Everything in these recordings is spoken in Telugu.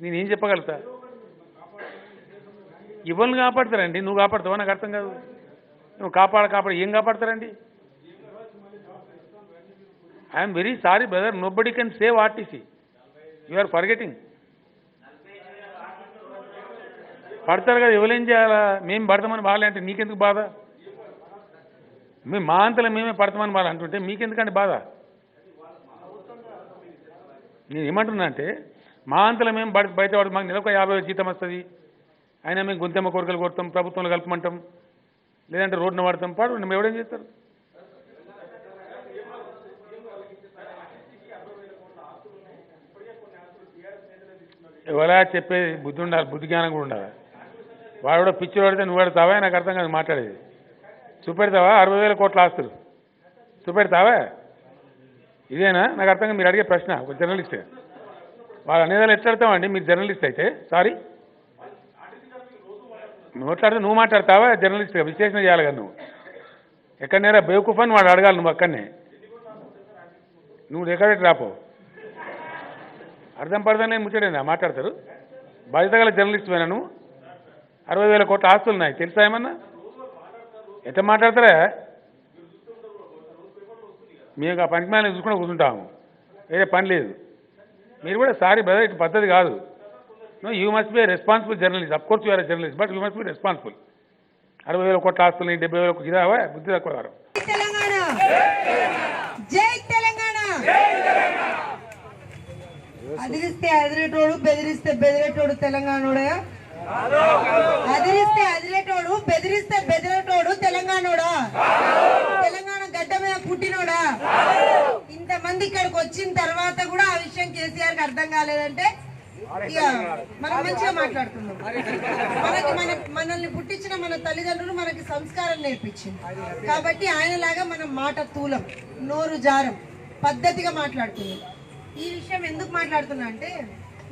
నేనేం చెప్పగలుగుతా? ఇవ్వని కాపాడతారండి. నువ్వు కాపాడుతావా? నాకు అర్థం కాదు. నువ్వు కాపాడ కాపాడ. ఏం కాపాడతారండి? I'm very sorry brother nobody can save RTC you are forgetting పడతారు కదా ఎవరేం చేయాలా? మేము పడతామని బాగాలే అంటే నీకెందుకు బాధ? మేము మా అంతలో మేమే పడతామని బాధ అంటుంటే మీకెందుకండి బాధ? నేను ఏమంటున్నా అంటే మా అంతలో మేము బయట బయట వాడు మాకు నెలకు యాభై వేలు జీతం వస్తుంది. అయినా మేము గుంతెమ్మ కోరికలు కొడతాం ప్రభుత్వంలో కలపమంటాం. లేదంటే రోడ్డున వాడతాం. పాడు మేము ఎవడేం చేస్తారు? ఎవరా చెప్పేది? బుద్ధి ఉండాలి బుద్ధి జ్ఞానం కూడా ఉండాలి. వాడు కూడా పిచ్చి పడితే నువ్వు పెడతావా నాకు అర్థం కాదు మాట్లాడేది. చూపెడతావా? అరవై వేల కోట్ల ఆస్తులు. చూపెడతావా? ఇదేనా? నాకు అర్థంగా మీరు అడిగే ప్రశ్న ఒక జర్నలిస్ట్. వాళ్ళు అనేదాన్ని ఎట్లా అడతామండి మీరు జర్నలిస్ట్ అయితే సారీ? నువ్వు మాట్లాడితే నువ్వు మాట్లాడతావా? జర్నలిస్ట్గా విశ్లేషణ చేయాలి కదా నువ్వు. ఎక్కడనేరా బేవకూఫ్ అని వాడు అడగాలి నువ్వు అక్కడనే. నువ్వు ఎక్కడ రాపో. అర్థం పడదనే ముచ్చడేనా మాట్లాడతారు. బాధ్యత గల జర్నలిస్ట్ నువ్వు? అరవై వేల కోట్ల ఆస్తులు ఉన్నాయి. తెలుసా ఏమన్నా? ఎట్లా మాట్లాడతారా? మేము ఆ పనికి మేళ చూసుకుంటూ కూర్చుంటాము. వేరే పని లేదు. మీరు కూడా సారీ బ్రదర్ ఇటు పద్ధతి కాదు. No you must be responsible journalist of course you're journalist but you must be responsible అరవై వేల కోట్ల ఆస్తులు డెబ్బై వేల ఇదావా బుద్ధి తక్కువ గారు అదిరిస్తే అదిరేటోడు బెదిరిస్తే బెదిరేటోడు తెలంగాణ అదిరేటోడు బెదిరిస్తే బెదిరేటోడు తెలంగాణోడా తెలంగాణ గడ్డ మీద పుట్టినోడా ఇంతమంది ఇక్కడికి వచ్చిన తర్వాత కూడా ఆ విషయం కేసీఆర్కి అర్థం కాలేదంటే ఇక మనం మంచిగా మాట్లాడుతున్నాం. మనకి మన మనల్ని పుట్టించిన మన తల్లిదండ్రులు మనకి సంస్కారం నేర్పించింది. కాబట్టి ఆయనలాగా మనం మాట తూలం నోరు జారం పద్ధతిగా మాట్లాడుతున్నాం. ఈ విషయం ఎందుకు మాట్లాడుతున్నా అంటే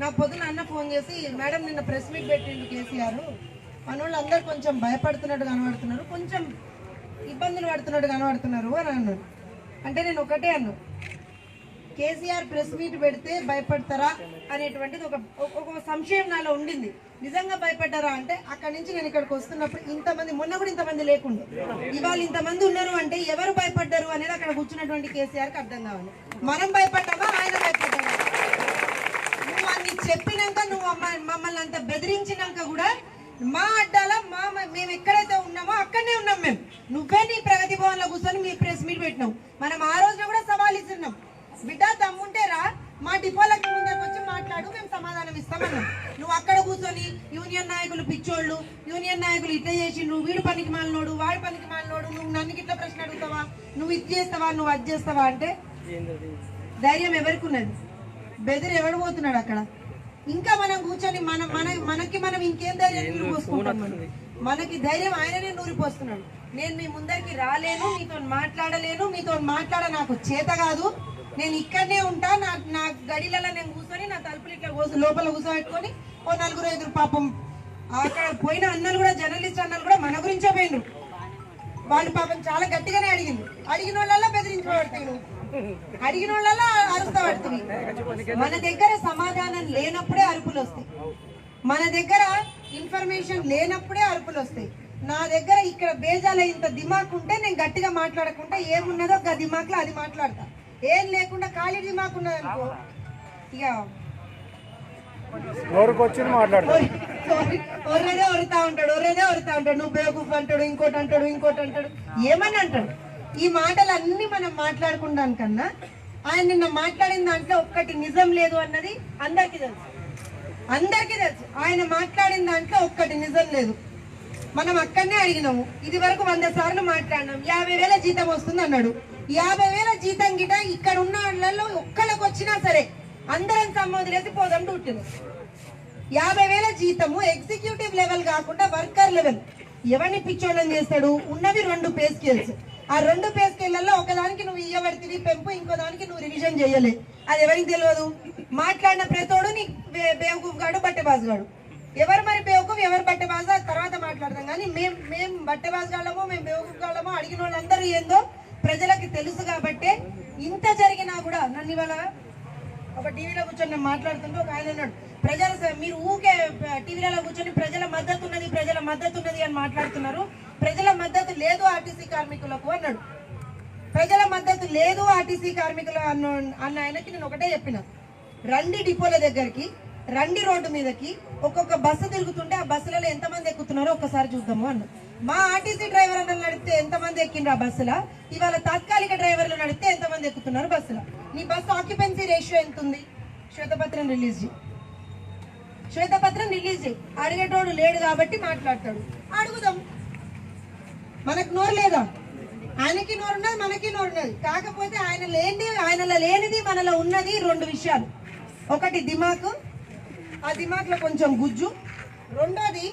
నా పొద్దున అన్న ఫోన్ చేసి మేడం నిన్న ప్రెస్ మీట్ పెట్టిండు కేసీఆర్. మన అందరు కొంచెం భయపడుతున్నట్టు కనబడుతున్నారు. కొంచెం ఇబ్బందులు పడుతున్నట్టు కనబడుతున్నారు అని అన్నాడు. అంటే నేను ఒకటే అన్నా. కేసీఆర్ ప్రెస్ మీట్ పెడితే భయపడతారా అనేటువంటిది ఒక ఒక- సంశయం నాలో ఉండింది. నిజంగా భయపడ్డారా అంటే అక్కడి నుంచి నేను ఇక్కడికి వస్తున్నప్పుడు ఇంతమంది మొన్న కూడా ఇంతమంది లేకుండా. ఇవాళ ఇంతమంది ఉన్నారు అంటే ఎవరు భయపడ్డారు అనేది అక్కడ కూర్చున్నటువంటి కేసీఆర్కి అర్థం కావాలి. మనం భయపడ్డామా? ఆయన భయపడ్డామా నువ్వు అన్ని చెప్పినాక నువ్వు మమ్మల్ని అంత బెదిరించినాక కూడా మా అడ్డాల మా మేము ఎక్కడైతే ఉన్నామో అక్కడనే ఉన్నాం మేము. నువ్వే నీ ప్రగతి భవన్లో కూర్చొని మీ ప్రెస్ మీట్ పెట్టినావు. మనం ఆ రోజున కూడా సవాల్ ఇస్తున్నాం. బిడ్డ దమ్ముంటే రా మా డిపోలకు ముందరకు వచ్చి మాట్లాడు మేము సమాధానం ఇస్తామన్నాం. నువ్వు అక్కడ కూర్చొని యూనియన్ నాయకులు పిచ్చోళ్ళు యూనియన్ నాయకులు ఇట్లా చేసిండ్రు వీడు పనికి మాలినోడు వాడి పనికి మాలినోడు నువ్వు నన్ను ఇట్లా ప్రశ్న అడుగుతావా? నువ్వు ఇది చేస్తావా నువ్వు అది చేస్తావా అంటే ధైర్యం ఎవరికి ఉన్నది బెదిరి ఎవడు పోతున్నాడు అక్కడ? ఇంకా మనం కూర్చొని మన మన మనకి మనం ఇంకేం ధైర్యం నూరి పోసుకుంటాం మనం? మనకి ధైర్యం ఆయననే నూరి పోస్తున్నాడు. నేను మీ ముందరికి రాలేను మీతో మాట్లాడలేను మీతో మాట్లాడ నాకు చేత కాదు. నేను ఇక్కడనే ఉంటా నా నా గడిలలో నేను కూర్చొని నా తలుపులు ఇట్లా కూర్చో లోపల కూర్చోబెట్టుకొని ఓ నలుగురు ఐదుగురు పాపం అక్కడ పోయిన అన్నలు కూడా జర్నలిస్ట్ అన్నలు కూడా మన గురించే పోయినరు. వాళ్ళు పాపం చాలా గట్టిగానే అడిగింది. అడిగిన వాళ్ళల్లో బెదిరించబడుతుంది అడిగిన వాళ్ళల్లో అరుస్తా పడుతుంది మన దగ్గర సమాధానం లేనప్పుడే అరుపులు వస్తాయి. మన దగ్గర ఇన్ఫర్మేషన్ లేనప్పుడే అరుపులు వస్తాయి. నా దగ్గర ఇక్కడ బేజాల ఇంత దిమాక్ ఉంటే నేను గట్టిగా మాట్లాడకుండా ఏమున్నదో ఒక దిమాక్లో అది మాట్లాడతా. ఏం లేకుండా ఖాళీ దిమాక్ ఉన్నది అనుకో ఇక ఒర్రేదే ఒరుతా ఉంటాడు ఒర్రేదే ఒరుతా ఉంటాడు. నువ్వు బేవకూఫ్ అంటాడు ఇంకోటి అంటాడు ఇంకోటి అంటాడు. ఏమని అంటాడు. ఈ మాటలు అన్ని మనం మాట్లాడుకుంటాం కన్నా ఆయన నిన్న మాట్లాడిన దాంట్లో ఒక్కటి నిజం లేదు అన్నది అందరికీ తెలుసు. అందరికీ తెలుసు. ఆయన మాట్లాడిన దాంట్లో ఒక్కటి నిజం లేదు. మనం అక్కడనే అడిగినాము. ఇది వరకు వంద సార్లు మాట్లాడినాం. యాభై వేల జీతం వస్తుంది అన్నాడు. యాభై వేల జీతం గిట ఇక్కడ ఉన్న వాళ్ళలో ఒక్కళ్ళకి వచ్చినా సరే అందరం సంబోధిలేసి పోదాం డ్యూటీలో యాభై వేల జీతము ఎగ్జిక్యూటివ్ లెవెల్ కాకుండా వర్కర్ లెవెల్. ఎవరిని పిచ్చోళ్ళని చేస్తాడు? ఉన్నవి రెండు పే స్కేల్స్. ఆ రెండు పే స్కేళ్ళలో ఒకదానికి నువ్వు ఇయ్యబడితివి పెంపు ఇంకో దానికి నువ్వు రివిజన్ చేయలే. అది ఎవరికి తెలియదు మాట్లాడిన ప్రతోడు నీ బేవకూఫ్ గాడు బట్టెబాజ్ గాడు. ఎవరు మరి బేవకూఫ్ ఎవరు బట్టెబాజ్ తర్వాత మాట్లాడతాం కానీ మేము మేము బట్టెబాజ్ గాళ్ళమో మేము బేవకూఫ్ గాళ్ళమో అడిగిన వాళ్ళందరూ ఏందో ప్రజలకి తెలుసు కాబట్టే ఇంత జరిగినా కూడా నన్ను ఇవాళ ఒక టీవీలో కూర్చొని నేను మాట్లాడుతుంటే ఒక ఆయన ఉన్నాడు ప్రజల మీరు ఊకే టీవీలలో కూర్చొని ప్రజల మద్దతు ఉన్నది ప్రజల మద్దతు ఉన్నది అని మాట్లాడుతున్నారు. ప్రజల మద్దతు లేదు ఆర్టీసీ కార్మికులకు అన్నాడు. ప్రజల మద్దతు లేదు ఆర్టీసీ కార్మికులు అన్న అన్న ఆయనకి నేను ఒకటే చెప్పిన. రండి డిపోల దగ్గరికి రండి రోడ్డు మీదకి ఒక్కొక్క బస్సు తిరుగుతుంటే ఆ బస్సులలో ఎంతమంది ఎక్కుతున్నారో ఒక్కసారి చూద్దాము అన్నాడు. మా ఆర్టీసీ డ్రైవర్ అన్న నడిస్తే ఎంతమంది ఎక్కిండ్రు ఆ బస్సులో? ఇవాళ తాత్కాలిక డ్రైవర్లు నడిస్తే ఎంతమంది ఎక్కుతున్నారు బస్సులో? నీ బస్సు ఆక్యుపెన్సీ రేషియో ఎంత ఉంది శ్వేతపత్రం రిలీజ్ చేయి. శ్వేతపత్రం రిలీజ్ చేయి. అడిగేటోడు లేడు కాబట్టి మాట్లాడతాడు. అడుగుదాం. మనకు నోరు లేదా? ఆయనకి నోరున్నది మనకి నోరున్నది కాకపోతే ఆయన లేనిది ఆయనలో లేనిది మనలో ఉన్నది రెండు విషయాలు. ఒకటి దిమాకు ఆ దిమాక్లో కొంచెం గుజ్జు. రెండోది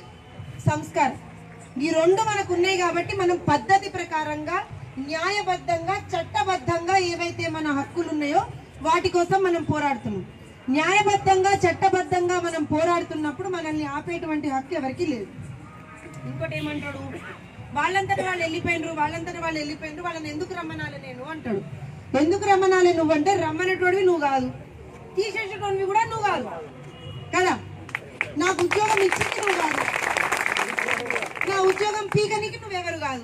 సంస్కారం. ఈ రెండు మనకు ఉన్నాయి కాబట్టి మనం పద్ధతి ప్రకారంగా న్యాయబద్ధంగా చట్టబద్ధంగా ఏవైతే మన హక్కులు ఉన్నాయో వాటి కోసం మనం పోరాడుతున్నాం. న్యాయబద్ధంగా చట్టబద్ధంగా మనం పోరాడుతున్నప్పుడు మనల్ని ఆపేటువంటి హక్కు ఎవరికీ లేదు. ఇంకోటి ఏమంటాడు? వాళ్ళంతటి వాళ్ళు వెళ్ళిపోయినరు వాళ్ళంతటి వాళ్ళు వెళ్ళిపోయినరు వాళ్ళని ఎందుకు రమ్మనాలి నేను అంటాడు. ఎందుకు రమ్మనాలి నువ్వు అంటే రమ్మనేటోడివి నువ్వు కాదు. తీసేసేటోడివి కూడా నువ్వు కాదు. కదా? నాకు ఉద్యోగం ఇచ్చింది నువ్వు కాదు. నా ఉద్యోగం పీకనికి నువ్వెవరు కాదు.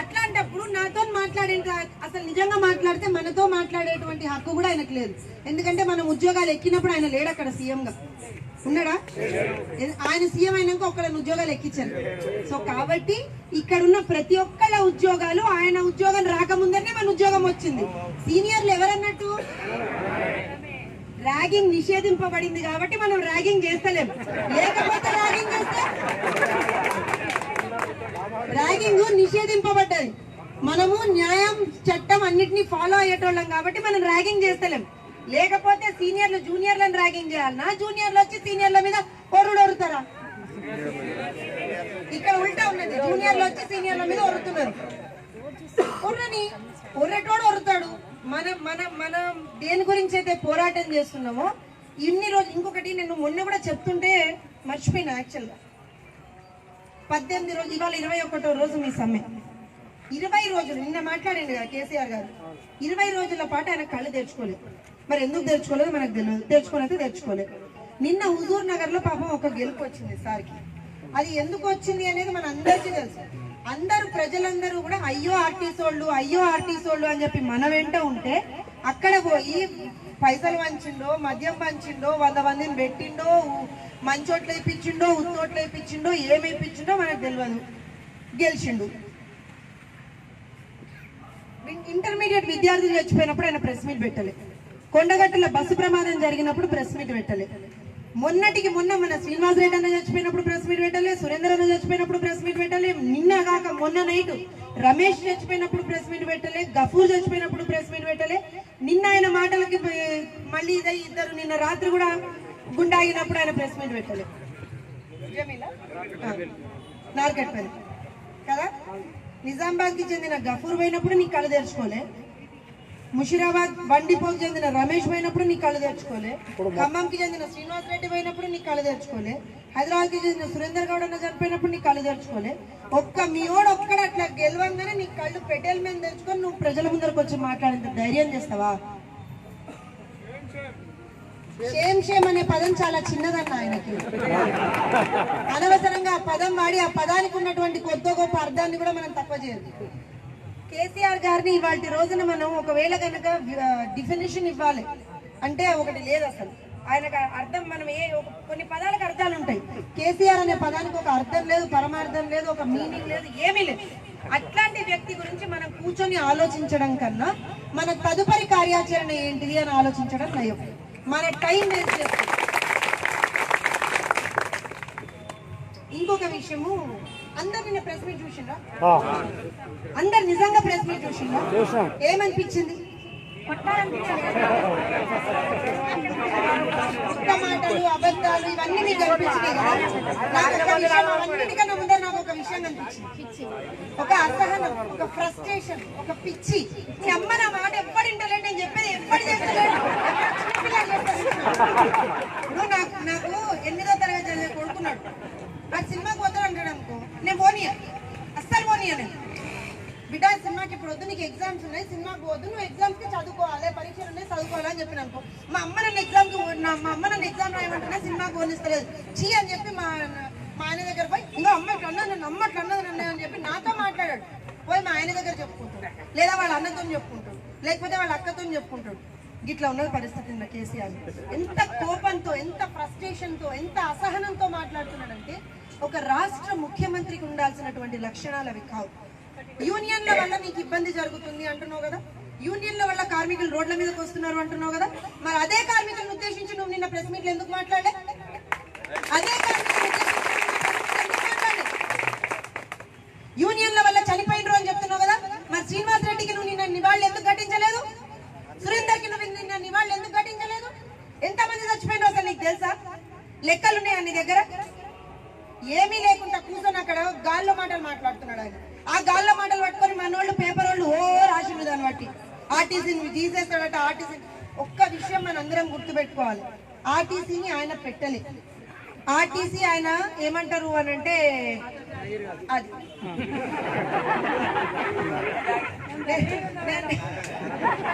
అట్లాంటప్పుడు నాతో మాట్లాడే అసలు నిజంగా మాట్లాడితే మనతో మాట్లాడేటువంటి హక్కు కూడా ఆయనకు లేదు. ఎందుకంటే మనం ఉద్యోగాలు ఎక్కినప్పుడు ఆయన లేడు అక్కడ సీఎంగా. ఉన్నాడా? ఆయన సీఎం అయినాక ఒక్కళ్ళని ఉద్యోగాలు ఎక్కించారు. సో కాబట్టి ఇక్కడ ఉన్న ప్రతి ఒక్కళ్ళ ఉద్యోగాలు ఆయన ఉద్యోగం రాకముందనే మన ఉద్యోగం వచ్చింది. సీనియర్లు ఎవరన్నట్టు? ర్యాగింగ్ నిషేధింపబడింది కాబట్టి మనం ర్యాగింగ్ చేస్తలేం. లేకపోతే ర్యాగింగ్ చేస్తే ర్యాగింగ్ నిషేధింపబడ్డది. మనము న్యాయం చట్టం అన్నిటిని ఫాలో అయ్యేటోళ్ళం కాబట్టి మనం ర్యాగింగ్ చేస్తలేం. లేకపోతే సీనియర్లు జూనియర్లను ర్యాగింగ్ చేయాలనా జూనియర్లు వచ్చి సీనియర్ల మీద ఒరుడు ఒరుతారా ఇక్కడ ఉల్టా ఉన్నది. జూనియర్లు వచ్చి సీనియర్ల మీద ఒరుతున్నారు ఒర్రని ఒర్రటోడు ఒరుతాడు మనం మన మనం దేని గురించి అయితే పోరాటం చేస్తున్నామో ఇన్ని రోజులు ఇంకొకటి నేను మొన్న కూడా చెప్తుంటే మర్చిపోయినా యాక్చువల్గా పద్దెనిమిది రోజులు ఇవాళ ఇరవై ఒకటో రోజు మీ సమ్మె. ఇరవై రోజులు నిన్న మాట్లాడండి కదా కేసీఆర్ గారు. ఇరవై రోజుల పాటు ఆయన కళ్ళు తెరుచుకోలేదు మరి ఎందుకు తెరుచుకోలేదు? మనకు తెలియదు తెరుచుకోలేదు తెరుచుకోలేదు నిన్న హుజూర్ నగర్లో పాపం ఒక గెలుపు వచ్చింది సార్కి. అది ఎందుకు వచ్చింది అనేది మన అందరికీ తెలుసు. అందరూ ప్రజలందరూ కూడా అయ్యో ఆర్టీసీ వాళ్ళు అయ్యో ఆర్టీసీ వాళ్ళు అని చెప్పి మన వెంట ఉంటే అక్కడ పోయి పైసలు పంచిండో మద్యం పంచిండో వంద మందిని పెట్టిండో మంచోట్లు వేయించిండో ఉత్తోట్లు వేయించిండో ఏమి వేయించిండో మనకు తెలియదు గెలిచిండు. ఇంటర్మీడియట్ విద్యార్థులు చచ్చిపోయినప్పుడు ఆయన ప్రెస్ మీట్ పెట్టలే. కొండగట్టుల బస్సు ప్రమాదం జరిగినప్పుడు ప్రెస్ మీట్ పెట్టలే. మొన్నటికి మొన్న మన శ్రీనివాస్ రెడ్డి అన్న చచ్చిపోయినప్పుడు ప్రెస్ మీట్ పెట్టలే సురేందర్ అన్న చచ్చిపోయినప్పుడు ప్రెస్ మీట్ పెట్టలే నిన్న కాక మొన్న నైట్ రమేష్ చచ్చిపోయినప్పుడు ప్రెస్ మీట్ పెట్టలే గఫూర్ చచ్చిపోయినప్పుడు ప్రెస్ మీట్ పెట్టలే. నిన్న ఆయన మాటలకి మళ్ళీ ఇదే ఇద్దరు నిన్న రాత్రి కూడా గుండాగినప్పుడు ఆయన ప్రెస్ మీట్ పెట్టలే. జమీలా నార్కెట్ పని. కదా? నిజామాబాద్కి చెందిన గఫూర్ పోయినప్పుడు నీకు కళ్ళు తెరుచుకోలే. ముషిరాబాద్ బండిపోకు చెందిన రమేష్ పోయినప్పుడు నీ కళ్ళు తెరుచుకోలే. ఖమ్మంకి చెందిన శ్రీనివాస్ రెడ్డి పోయినప్పుడు నీ కళ్ళు తెరుచుకోలే. హైదరాబాద్కి చెందిన సురేందర్ గౌడ్ అన్న చనిపోయినప్పుడు నీ కళ్ళు తెరుచుకోలే. ఒక్క మీ ఓడు ఒక్కడ అట్లా గెలవంగానే నీ కళ్ళు పెట్టెల మీద తెరుచుకొని నువ్వు ప్రజల ముందరకు వచ్చి మాట్లాడేంత ధైర్యం చేస్తావా? షేమ్ షేమ్ అనే పదం చాలా చిన్నదన్న ఆయనకి. అనవసరంగా ఆ పదం వాడి ఆ పదానికి ఉన్నటువంటి కొత్త గొప్ప అర్థాన్ని కూడా మనం తక్కువ చేయదు కేసీఆర్ గారిని ఇవాటి రోజున మనం ఒకవేళ కనుక డిఫినేషన్ ఇవ్వాలి. అంటే ఒకటి లేదు అసలు. ఆయనకు అర్థం మనం ఏ కొన్ని పదాలకు అర్థాలు ఉంటాయి. కేసీఆర్ అనే పదానికి ఒక అర్థం లేదు పరమార్థం లేదు ఒక మీనింగ్ లేదు ఏమీ లేదు. అట్లాంటి వ్యక్తి గురించి మనం కూర్చొని ఆలోచించడం కన్నా మన తదుపరి కార్యాచరణ ఏంటిది అని ఆలోచించడం నయం. మన టైం వేస్ట్ చేస్తాం ఇంకొక విషయము అందరు నిన్న ప్రెస్ మీట్ చూసిండ్రా? అందరు నిజంగా ప్రెస్ మీట్ చూసిండ్రా? ఏమనిపించింది? మాటలు అబద్ధాలు ఇవన్నీ మీకు కనిపించినాయి కదా? నాకు ఒక విషయం అవన్నిటికన్నా ముందర నాకు ఒక విషయం కనిపించింది ఒక అసహనం ఒక ఫ్రస్ట్రేషన్ ఒక పిచ్చి. ఈ అమ్మ నా మాట ఎప్పుడు వింటలేడు నేను చెప్పేది ఎప్పుడు చేస్తలేడు నాకు నాకు ఎనిమిదో తరగతి చదివే కొడుకున్నాడు ఆ సినిమాకి పోతాడు అంటాడు అనుకో నేను పోనీయ అస్సలు పోనీయ నేను బిడ్డ సినిమాకి ఇప్పుడు వద్దు నీకు ఎగ్జామ్స్ ఉన్నాయి సినిమాకి పోద్దు నువ్వు ఎగ్జామ్స్కి చదువుకోవాలి పరీక్షలు ఉన్నాయి చదువుకోవాలి అని చెప్పి అనుకో. మా అమ్మ నన్ను నా మా అమ్మ నన్ను ఎగ్జామ్ రాయమంటున్నా సినిమాకి పోనిస్తలేదు. చీ అని చెప్పి మా మా ఆయన దగ్గర పోయి ఇంకో అమ్మ ఇట్లా అన్నది నన్ను అమ్మ ఇట్లా అన్నది నన్ను అని చెప్పి నాతో మాట్లాడాడు. పోయి మా ఆయన దగ్గర చెప్పుకుంటాడు. లేదా వాళ్ళ అన్నతో చెప్పుకుంటాడు. లేకపోతే వాళ్ళ అక్కతో చెప్పుకుంటాడు. ఇట్లా ఉన్నది పరిస్థితి నా కేసీఆర్. ఎంత కోపంతో ఎంత ఫ్రస్ట్రేషన్తో ఎంత అసహనంతో మాట్లాడుతున్నాడంటే ఒక రాష్ట్ర ముఖ్యమంత్రికి ఉండాల్సినటువంటి లక్షణాలు అవి కావు. యూనియన్ల వల్ల నీకు ఇబ్బంది జరుగుతుంది అంటున్నావు కదా? యూనియన్ల వల్ల కార్మికులు రోడ్ల మీదకి వస్తున్నారు అంటున్నావు కదా? మరి అదే కార్మికులను ఉద్దేశించి నువ్వు నిన్న ప్రెస్ మీట్లు ఎందుకు మాట్లాడలే? అదే యూనియన్ల వల్ల చనిపోయినరు అని చెప్తున్నావు కదా? మరి శ్రీనివాస్ రెడ్డికి నువ్వు నిన్న నివాళులు ఎందుకు ఘటించలేదు? సురేందర్కి నువ్వు నిన్న నివాళులు ఎందుకు ఘటించలేదు? ఎంతమంది చచ్చిపోయినారు అసలు నీకు తెలుసా? లెక్కలున్నాయా నీ దగ్గర? ఏమీ లేకుండా కూర్చొని అక్కడ గాల్లో మాటలు మాట్లాడుతున్నాడు ఆయన. ఆ గాల్లో మాటలు పట్టుకొని మనోళ్ళు పేపర్ వాళ్ళు ఓ రాసిండు దాన్ని బట్టి ఆర్టీసీని తీసేస్తాడట ఆర్టీసీ. ఒక్క విషయం మన అందరం గుర్తుపెట్టుకోవాలి. ఆర్టీసీని ఆయన పెట్టలే. ఆర్టీసీ ఆయన ఏమంటారు అని అంటే అది.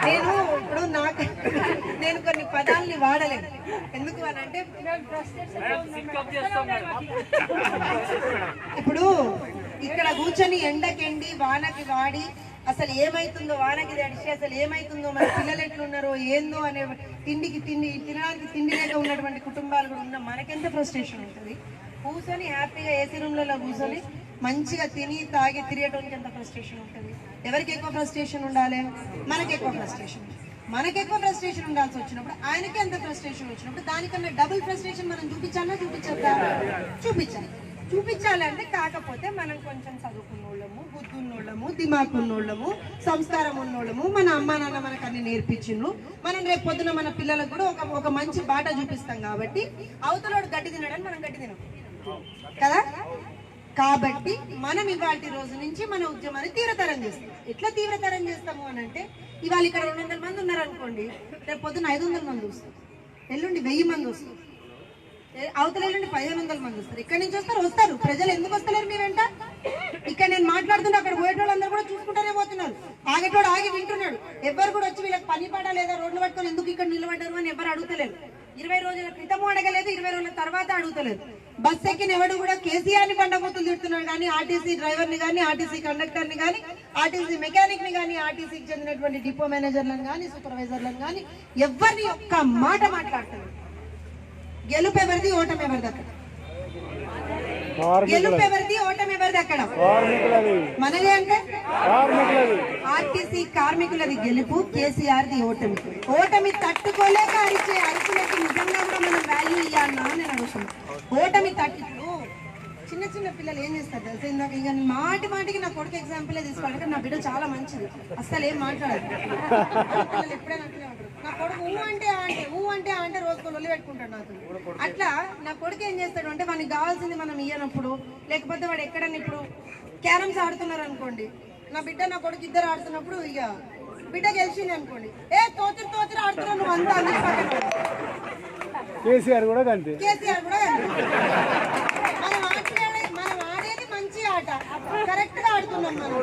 నేను ఇప్పుడు నాకు నేను కొన్ని పదాలని వాడలేను. ఎందుకు అని అంటే ఇప్పుడు ఇక్కడ కూర్చొని ఎండకెండి వానకి వాడి అసలు ఏమైతుందో వానకి తడిచి అసలు ఏమైతుందో మన పిల్లలు ఎట్లున్నారో ఏందో అనే తిండికి తిండి తినడానికి తిండి లేక ఉన్నటువంటి కుటుంబాలు కూడా ఉన్న మనకెంత ఫ్రస్ట్రేషన్ ఉంటుంది. కూర్చొని హ్యాపీగా ఏసీ రూమ్లలో కూర్చొని మంచిగా తిని తాగి తిరిగేటోనికి ఎంత ఫ్రస్ట్రేషన్ ఉంటుంది? ఎవరికి ఎక్కువ ఫ్రస్ట్రేషన్ ఉండాలి? మనకి ఎక్కువ ఫ్రస్ట్రేషన్ మనకి ఎక్కువ ఫ్రస్ట్రేషన్ ఉండాల్సి వచ్చినప్పుడు ఆయనకి ఎంత ఫ్రస్ట్రేషన్ వచ్చినప్పుడు దానికన్నా డబుల్ ఫ్రస్ట్రేషన్ మనం చూపించాలా? చూపించద్దా? చూపించాలి. చూపించాలంటే కాకపోతే మనం కొంచెం చదువుకున్న వాళ్ళము బుద్ధున్నోళ్ళము దిమాకున్నోళ్ళము సంస్కారం ఉన్నోళ్ళము. మన అమ్మ నాన్న మనకు అన్ని నేర్పించిండ్రు. మనం రేపు పొద్దున మన పిల్లలకు కూడా ఒక ఒక మంచి బాట చూపిస్తాం కాబట్టి అవతలోడు గడ్డి తినడని మనం గడ్డి తినం కదా? కాబట్టి మనం ఇవాళ రోజు నుంచి మన ఉద్యమాన్ని తీవ్రతరం చేస్తాం. ఎట్లా తీవ్రతరం చేస్తాము అని అంటే ఇవాళ ఇక్కడ రెండు వందల మంది ఉన్నారు అనుకోండి రేపు పొద్దున ఐదు వందల మంది వస్తారు. ఎల్లుండి వెయ్యి మంది వస్తారు. అవతల నుండి పదిహేను వందల మంది వస్తారు. ఇక్కడ నుంచి వస్తారు వస్తారు. ప్రజలు ఎందుకు వస్తలేరు మీ వెంట? ఇక్కడ నేను మాట్లాడుతుంటే అక్కడ పోయేటోళ్ళందరూ కూడా చూసుకుంటానే పోతున్నారు. ఆగేటోడు ఆగి వింటున్నాడు. ఎవరు కూడా వచ్చి వీళ్ళకి పని పడ లేదా రోడ్లు పట్టుకొని ఎందుకు ఇక్కడ నిలబడ్డారు అని ఎవరు అడుగుతలేరు. ఇరవై రోజుల క్రితము అడగలేదు ఇరవై రోజుల తర్వాత అడుగుతలేదు బస్ ఎక్కిన ఎవడు కూడా కేసీఆర్ని బండబూతులు తిడుతున్నాడు కానీ ఆర్టీసీ డ్రైవర్ని కానీ ఆర్టీసీ కండక్టర్ని కానీ ఆర్టీసీ మెకానిక్ని కానీ ఆర్టీసీకి చెందినటువంటి డిపో మేనేజర్లను కానీ సూపర్వైజర్లను కానీ ఎవరిని ఒక్క మాట మాట్లాడుతున్నారు గెలుపు ఎవరిది ఓటమి ఎవరిది అక్కడ? గెలుపు ఎవరిది ఓటమి ఎవరిది అక్కడ మనది అంటే? ఆర్టీసీ కార్మికులది గెలుపు కేసీఆర్ ది ఓటమి. ఓటమి తట్టుకోలేక అరిచే అరుపులకి నిజంగా కూడా మనం వాల్యూ ఇవ్వాలన్నా నేను అడుగుతున్నాను ఓటమి తట్టు చిన్న చిన్న పిల్లలు ఏం చేస్తారు తెలుసా? ఇందాక ఇక మాటి మాటికి నా కొడుకు ఎగ్జాంపులే తీసుకోవాలి. నా బిడ్డ చాలా మంచిది. అస్సలు ఏం మాట్లాడదు. పిల్లలు ఎప్పుడైనా నా కొడుకు ఊ అంటే ఆ అంటే ఊ అంటే ఆ అంటే రోజుకొని ఒళ్ళు పెట్టుకుంటాడు నాతో. అట్లా నా కొడుకు ఏం చేస్తాడు అంటే వానికి కావాల్సింది మనం ఇయ్యనప్పుడు లేకపోతే వాడు ఎక్కడన్నా ఇప్పుడు క్యారమ్స్ ఆడుతున్నారు అనుకోండి నా బిడ్డ నా కొడుకు ఇద్దరు ఆడుతున్నప్పుడు ఇక బిడ్డ గెలిచింది అనుకోండి ఏ తోతిరి తోతిరి ఆడుతున్నావు నువ్వు అంతా అని. కేసీఆర్ కూడా అంతే కేసీఆర్ కూడా మనం ఆటలే మనం ఆడేది మంచి ఆట. కరెక్ట్గా ఆడుతున్నాం మనం.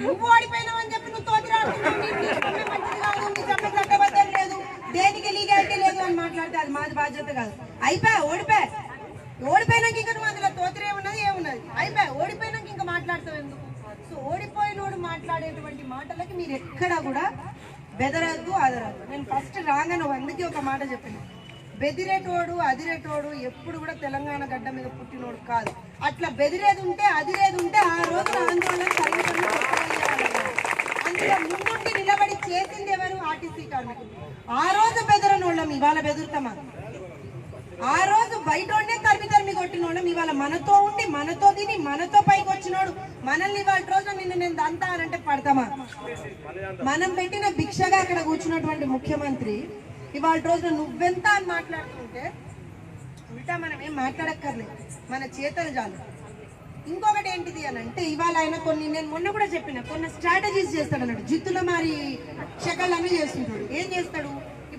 నువ్వు ఓడిపోయినావు అని చెప్పి నువ్వు తోటి ఆడుతున్నావు నీ నీ సమ్మె మంచిది కాదు నీ సమ్మె చట్టబద్ధం లేదు దేనికి లీగాలిటీ లేదు అని మాట్లాడితే అది మాది బాధ్యత కాదు అయిపోయా ఓడిపోయా ఓడిపోయినాక ఇంకా నువ్వు అందులో తోతిరే ఉన్నది ఏమున్నది అయిపోయా ఓడిపోయినాక ఇంకా మాట్లాడతావు ఎందుకు సో ఓడిపోయినోడు మాట్లాడేటువంటి మాటలకి మీరు ఎక్కడా కూడా బెదరద్దు అదరద్దు నేను ఫస్ట్ రాగానే అందుకే ఒక మాట చెప్పాను. బెదిరేటోడు అదిరేటోడు ఎప్పుడు కూడా తెలంగాణ గడ్డ మీద పుట్టినోడు కాదు. అట్లా బెదిరేది ఉంటే అదిరేది ఉంటే ఆ రోజున ఆందోళన అందులో ముందుండి నిలబడి చేసింది ఎవరు? ఆర్టీసీ కార్మికులు. ఆ రోజు బెదరని వాళ్ళం ఇవాళ బెదురుతామా? ఆ రోజు బయట ఉండే తరిమి తరిమి కొట్టినోళ్ళం ఇవాళ మనతో ఉండి మనతో తిని మనతో పైకి వచ్చినోడు. మనల్ని ఇవాళ రోజు నిన్ను నేను దంతా అని అంటే పడతామా? మనం పెట్టిన భిక్షగా అక్కడ కూర్చున్నటువంటి ముఖ్యమంత్రి ఇవాళ రోజున నువ్వెంత అని మాట్లాడుతుంటే ఉల్టా మనం ఏం మాట్లాడక్కర్లేదు మన చేతలు చాలు. ఇంకొకటి ఏంటిది అని అంటే ఇవాళ ఆయన కొన్ని నేను మొన్న కూడా చెప్పిన కొన్ని స్ట్రాటజీస్ చేస్తాడు అన్నాడు జిత్తుల మరి షకల్ అన్ని చేస్తుంటాడు. ఏం చేస్తాడు?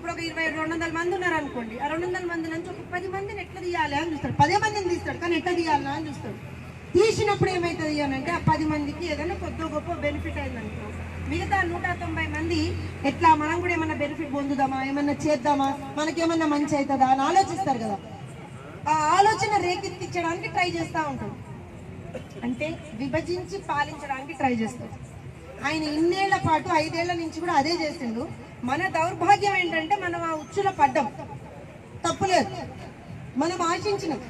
ఇప్పుడు ఒక ఇరవై రెండు వందల మంది ఉన్నారు అనుకోండి. ఆ రెండు వందల మంది నుంచి ఒక పది మందిని ఎట్లా తీయాలి అని చూస్తాడు. పదే మందిని తీస్తాడు. కానీ ఎట్లా తీయాలా అని చూస్తాడు. తీసినప్పుడు ఏమవుతుంది అని అంటే ఆ పది మందికి ఏదైనా కొద్ది గొప్ప బెనిఫిట్ అయిందనుకో మిగతా నూట తొంభై మంది ఎట్లా మనం కూడా ఏమన్నా బెనిఫిట్ పొందుదామా? ఏమన్నా చేద్దామా? మనకేమన్నా మంచి అవుతుందా అని ఆలోచిస్తారు కదా. ఆ ఆలోచన రేకెత్తించడానికి ట్రై చేస్తూ ఉంటాం అంటే విభజించి పాలించడానికి ట్రై చేస్తాడు. ఆయన ఇన్నేళ్ళ పాటు ఐదేళ్ళ నుంచి కూడా అదే చేసిండు మన దౌర్భాగ్యం ఏంటంటే మనం ఆ ఉచ్చుల పడ్డం. తప్పులేదు మనం ఆశించినాం.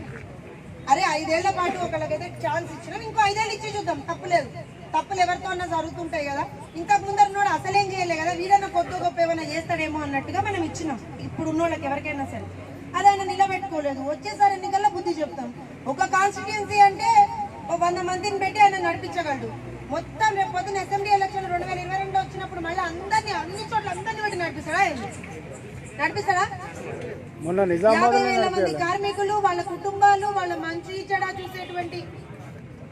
అరే ఐదేళ్ళ పాటు ఒకళ్ళకైతే ఛాన్స్ ఇచ్చినాం. ఇంకో ఐదేళ్ళు ఇచ్చి చూద్దాం. తప్పులేదు తప్పులు ఎవరితో అన్నా జరుగుతుంటాయి కదా. ఇంకా ముందర నోడు అసలేం చేయలే కదా. వీడన్నా కొత్త గొప్ప ఏమైనా చేస్తాడేమో అన్నట్టుగా మనం ఇచ్చినాం. ఇప్పుడు ఉన్న వాళ్ళకి ఎవరికైనా సరే. అది ఆయన నిలబెట్టుకోలేదు. వచ్చేసారి ఎన్నికల్లో బుద్ధి చెప్తాం. ఒక కాన్స్టిట్యుయెన్సీ అంటే ఓ వంద మందిని పెట్టి ఆయన నడిపించగలడు. మొత్తం రేపు పొద్దున అసెంబ్లీ ఎలక్షన్ రెండు వేల ఇరవై రెండు వచ్చినప్పుడు మళ్ళీ అందరినీ అన్ని చోట్ల అందరినీ పెట్టి నడిపిస్తాడా? నడిపిస్తాడా? మొన్న నిజామాబాద్ యాభై వేల మంది కార్మికులు వాళ్ళ కుటుంబాలు వాళ్ళ మంచి చెడా చూసేటువంటి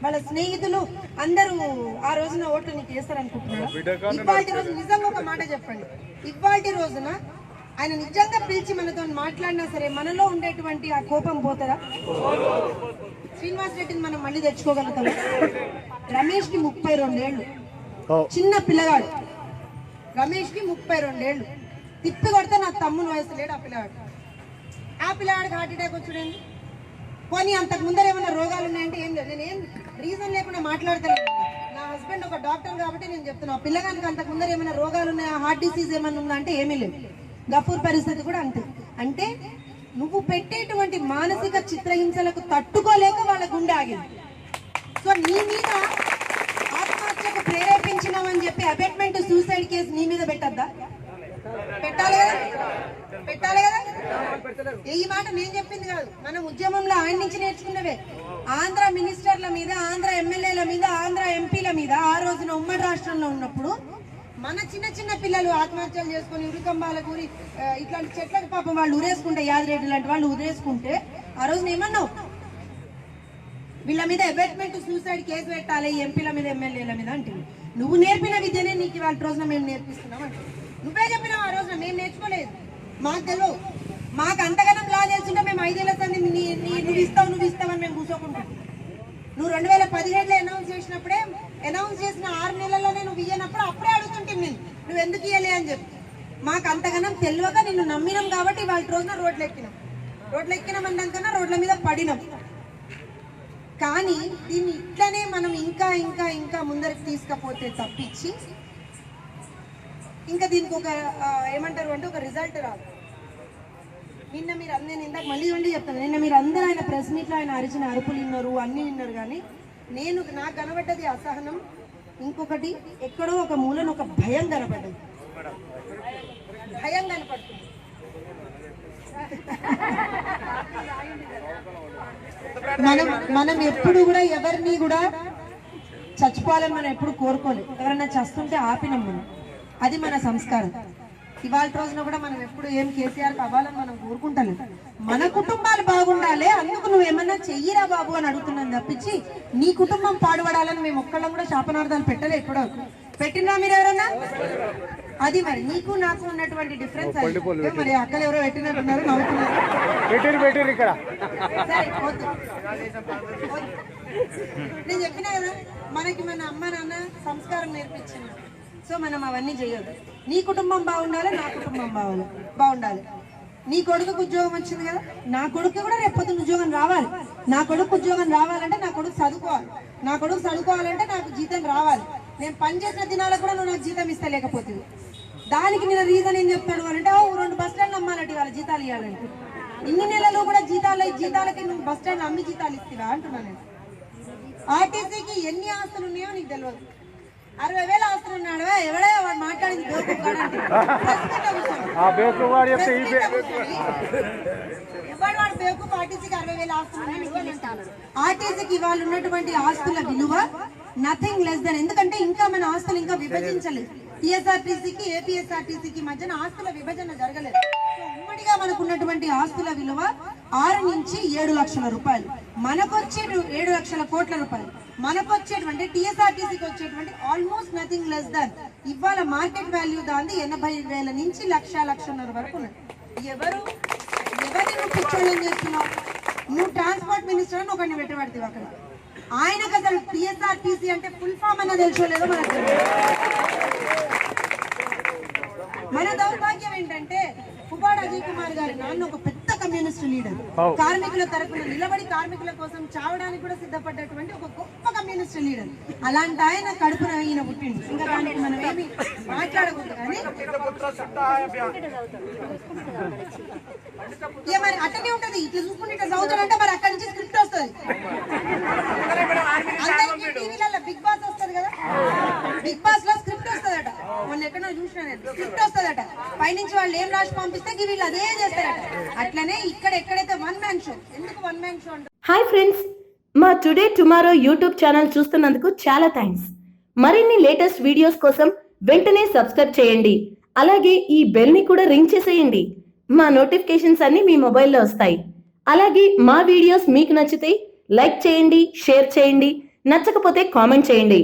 వాళ్ళ స్నేహితులు అందరూ ఆ రోజున ఓట్లు నీకు వేస్తారనుకుంటున్నారా ఇవాళ రోజు నిజంగా ఒక మాట చెప్పండి. ఇవాళ రోజున ఆయన నిజంగా పిలిచి మనతో మాట్లాడినా సరే మనలో ఉండేటువంటి ఆ కోపం పోతుందా? శ్రీనివాస్ రెడ్డిని మనం మళ్ళీ తెచ్చుకోగలుగుతాం రమేష్కి ముప్పై రెండేళ్ళు ఓ, చిన్న పిల్లగాడు. రమేష్కి ముప్పై రెండేళ్ళు తిప్పి కొడితే నా తమ్ముని వయసు లేడు ఆ పిల్లగాడు. ఆ పిల్లగాడికి హార్ట్ అటాక్ వచ్చుడేంది పోనీ అంతకు ముందర ఏమైనా రోగాలు ఉన్నాయంటే ఏం లేదు. నేను రీజన్ లేకుండా మాట్లాడతలేదు నా హస్బెండ్ ఒక డాక్టర్ కాబట్టి నేను చెప్తున్నా. పిల్లగానికి అంతకు ముందర ఏమైనా రోగాలు ఉన్నాయా? హార్ట్ డిసీజ్ ఏమైనా ఉందా అంటే ఏమీ లేదు. గఫూర్ పరిస్థితి కూడా అంతే. అంటే నువ్వు పెట్టేటువంటి మానసిక చిత్రహింసలకు తట్టుకోలేక వాళ్ళ గుండె ఆగింది. సో నీ మీద ఆత్మహత్యకు ప్రేరేపించినామని చెప్పి అబెట్మెంట్ సూసైడ్ కేసు నీ మీద పెట్టద్దా? పెట్టాలి కదా? పెట్టాలి కదా? ఈ మాట నేను చెప్పింది కాదు. మనం ఉద్యమంలో ఆయన నుంచి నేర్చుకున్నవే. ఆంధ్ర మినిస్టర్ల మీద ఆంధ్ర ఎమ్మెల్యేల మీద ఆంధ్ర ఎంపీల మీద ఆ రోజున ఉమ్మడి రాష్ట్రంలో ఉన్నప్పుడు మన చిన్న చిన్న పిల్లలు ఆత్మహత్యలు చేసుకుని ఉరికంబాల గురి ఇట్లాంటి చెట్లకు పాపం వాళ్ళు ఉరేసుకుంటే యాదిరెడ్డి లాంటి వాళ్ళు ఉరేసుకుంటే ఆ రోజున ఏమన్నావు? వీళ్ళ మీద అబెట్మెంట్ సూసైడ్ కేసు పెట్టాలి ఎంపీల మీద ఎమ్మెల్యేల మీద అంటే నువ్వు నేర్పిన విద్యనే నీకు వాళ్ళ రోజున మేము నేర్పిస్తున్నాం అంటే నువ్వే చెప్పినావు ఆ రోజున మేము నేర్చుకోలేదు. మాకు తెలియదు మాకు అంతగానం లా తెలుసుంటే మేము ఐదేళ్ళ సంది నీ నీ- నువ్వు ఇస్తావు నువ్వు ఇస్తావని మేము కూర్చోకుంటాం నువ్వు రెండు వేల పదిహేడులో అనౌన్స్ చేసినప్పుడే అనౌన్స్ చేసిన ఆరు నెలల్లోనే నువ్వు ఇయ్యనప్పుడు అప్పుడే అడుగుతుంటే నేను నువ్వు ఎందుకు ఇయ్యలే? అని చెప్పి. మాకు అంతగానం తెలియక నిన్ను నమ్మినాం కాబట్టి వాళ్ళ రోజున రోడ్లు ఎక్కినాం రోడ్లు ఎక్కినాం అన్నాకన్నా రోడ్ల మీద పడినాం. కానీ దీన్ని ఇట్లనే మనం ఇంకా ఇంకా ఇంకా ముందరికి తీసుకపోతే తప్పించి ఇంకా దీనికి ఒక ఏమంటారు అంటే ఒక రిజల్ట్ రాదు. నిన్న మీరు అందరూ నేను ఇందాక మళ్ళీ ఉండి చెప్తాను. నిన్న మీరు అందరూ ఆయన ప్రెస్ మీట్లో ఆయన అరిచిన అరుపులు విన్నారు అన్నీ విన్నారు కానీ నేను నాకు కనబడ్డది అసహనం. ఇంకొకటి ఎక్కడో ఒక మూలను ఒక భయం కనబడ్డది భయం కనపడుతుంది. మనం మనం ఎప్పుడు కూడా ఎవరిని కూడా చచ్చిపోవాలని మనం ఎప్పుడు కోరుకోలేదు. ఎవరైనా చస్తుంటే ఆపినాం మనం అది మన సంస్కారం. ఇవాళ రోజున కూడా మనం ఎప్పుడు ఏం కేసీఆర్ అవ్వాలని మనం కోరుకుంటాం మన కుటుంబాలు బాగుండాలి అందుకు నువ్వు ఏమన్నా చెయ్యిరా బాబు అని అడుగుతున్నాను తప్పించి నీ కుటుంబం పాడుపడాలని మేము ఒక్కళ్ళం కూడా శాపనార్థాలు పెట్టలే ఎప్పుడో. పెట్టినా మీరు ఎవరన్నా? అది మరి నీకు నాకు ఉన్నటువంటి డిఫరెన్స్ మరి అక్కలు ఎవరో పెట్టినట్టున్నారు నవ్వుతున్నారు. ఇక్కడ. నేను చెప్పినా కదా మనకి మన అమ్మ నాన్న సంస్కారం నేర్పించింది. సో మనం అవన్నీ చేయొద్దు. నీ కుటుంబం బాగుండాలి నా కుటుంబం బాగుండాలి బాగుండాలి. నీ కొడుకుకు ఉద్యోగం వచ్చింది కదా నా కొడుకు కూడా రేపు పొద్దున్న ఉద్యోగం రావాలి. నా కొడుకు ఉద్యోగం రావాలంటే నా కొడుకు చదువుకోవాలి. నా కొడుకు చదువుకోవాలంటే నాకు జీతం రావాలి. నేను పని చేసిన దినాలకు కూడా నువ్వు నాకు జీతం ఇస్తా లేకపోతే దానికి నేను రీజన్ ఏం చెప్తాడు అంటే "ఓ, రెండు బస్ స్టాండ్ అమ్మాలంటే వాళ్ళ జీతాలు ఇవ్వాలంటే ఇన్ని నెలలు కూడా జీతాలు జీతాలకి నువ్వు బస్ స్టాండ్ అమ్మి జీతాలు ఇస్తావా అంటున్నాను నేను. ఆర్టీసీకి ఎన్ని ఆస్తులు ఉన్నాయో నీకు తెలియదు అరవై వేల ఆస్తులు ఉన్నాడు ఎవడే వాడు మాట్లాడింది ఎవడు వాడు బేవకూఫ్ ఆర్టీసీకి అరవై వేల తెలుస్తాను. ఆర్టీసీకి ఇవాళ ఉన్నటువంటి ఆస్తుల విలువ నథింగ్ లెస్ దెన్ ఎందుకంటే ఇంకా మన ఆస్తులు ఇంకా విభజించలేదు. టీఎస్ఆర్టీసీకి ఏపీఎస్ఆర్టీసీకి మధ్యన ఆస్తుల విభజన జరగలేదు. ఉమ్మడిగా మనకు ఉన్నటువంటి ఆస్తుల విలువ ఆరు నుంచి ఏడు లక్షల రూపాయలు. మనకొచ్చే ఏడు లక్షల కోట్ల రూపాయలు. మనకొచ్చేటువంటి టీఎస్ఆర్టీసీకి వచ్చేటువంటి ఆల్మోస్ట్ నథింగ్ లెస్ దాన్. ఇవాళ మార్కెట్ వాల్యూ దాంది ఎనభై వేల నుంచి లక్ష లక్షన్నర వరకు ఎవరు? ఎవరిని నువ్వు పిచ్చోళ్ళని చేస్తున్నావు? నువ్వు ట్రాన్స్పోర్ట్ మినిస్టర్ అని ఒకరిని పెట్టబడతావు అక్కడ. ఆయనకు అసలు టీఎస్ఆర్టీసీ అంటే ఫుల్ ఫామ్ అన్న తెలుసులేదో మనకు మన దౌర్భాగ్యం ఏంటంటే పువ్వాడ అజయ్ కుమార్ గారి నాన్న ఒక కమ్యూనిస్ట్ లీడర్. కార్మికుల తరపున నిలబడి కార్మికుల కోసం చావడానికి కూడా సిద్ధపడ్డటువంటి ఒక గొప్ప కమ్యూనిస్ట్ లీడర్. అలాంటి ఆయన కడుపున ఈయన పుట్టిండు. ఇంకా దానికి మనం ఏమి మాట్లాడకూడదు కానీ మరి అట్టనే ఉంటది. ఇట్లా చూసుకుంటే ఇట్లా చదువుతాడంటే మరి అక్కడి నుంచి స్క్రిప్ట్ వస్తుంది. అందరికీ టీవీలలో బిగ్ బాస్ వస్తుంది కదా. బిగ్ బాస్లో స్క్రిప్ట్ వస్తుందట. మొన్న ఎక్కడో చూసిన నేను. స్క్రిప్ట్ వస్తుందట. పైనుంచి వాళ్ళు ఏం రాసి పంపిస్తే వీళ్ళు అదే చేస్తారట. అట్లనే ఇక్కడ ఎక్కడైతే వన్ మ్యాన్ షో ఎందుకు వన్ మ్యాన్ షో అంటే హాయ్ ఫ్రెండ్స్ మా టుడే టుమారో యూట్యూబ్ ఛానల్ చూస్తున్నందుకు చాలా థ్యాంక్స్ మరిన్ని లేటెస్ట్ వీడియోస్ కోసం వెంటనే సబ్స్క్రైబ్ చేయండి. అలాగే ఈ బెల్ని కూడా రింగ్ చేసేయండి. మా నోటిఫికేషన్స్ అన్ని మీ మొబైల్లో వస్తాయి. అలాగే మా వీడియోస్ మీకు నచ్చితే లైక్ చేయండి షేర్ చేయండి. నచ్చకపోతే కామెంట్ చేయండి.